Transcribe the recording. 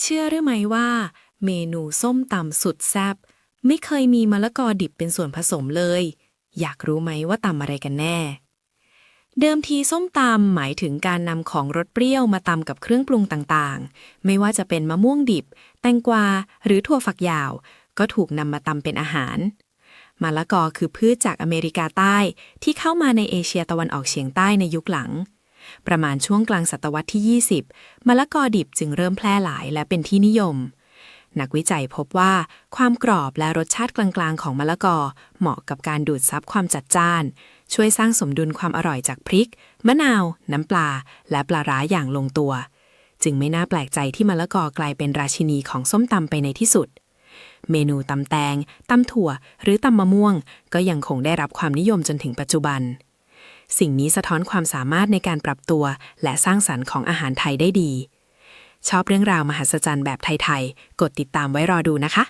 เชื่อหรือไหมว่า เมนูส้มตำสุดแซ่บไม่เคยมีมะละกอดิบเป็นส่วนผสมเลย อยากรู้ไหมว่าตำอะไรกันแน่ เดิมทีส้มตำหมายถึงการนำของรสเปรี้ยวมาตำกับเครื่องปรุงต่างๆ ไม่ว่าจะเป็นมะม่วงดิบ แตงกวา หรือถั่วฝักยาว ก็ถูกนำมาตำเป็นอาหารมะละกอคือพืชจากอเมริกาใต้ที่เข้ามาในเอเชียตะวันออกเฉียงใต้ในยุคหลัง ประมาณช่วงกลางศตวรรษที่ 20 มะละกอดิบจึงเริ่มแพร่หลายและเป็นที่นิยม นักวิจัยพบว่าความกรอบและรสชาติกลางๆ ของมะละกอเหมาะกับการดูดซับความจัดจ้าน ช่วยสร้างสมดุลความอร่อยจากพริก มะนาว น้ำปลา และปลาร้าอย่างลงตัว จึงไม่น่าแปลกใจที่มะละกอกลายเป็นราชินีของส้มตำไปในที่สุดเมนูตำแตง ตำถั่ว หรือตำมะม่วง ก็ยังคงได้รับความนิยมจนถึงปัจจุบัน สิ่งนี้สะท้อนความสามารถในการปรับตัว และสร้างสรรค์ของอาหารไทยได้ดี ชอบเรื่องราวมหัศจรรย์แบบไทย ๆ กดติดตามไว้รอดูนะคะ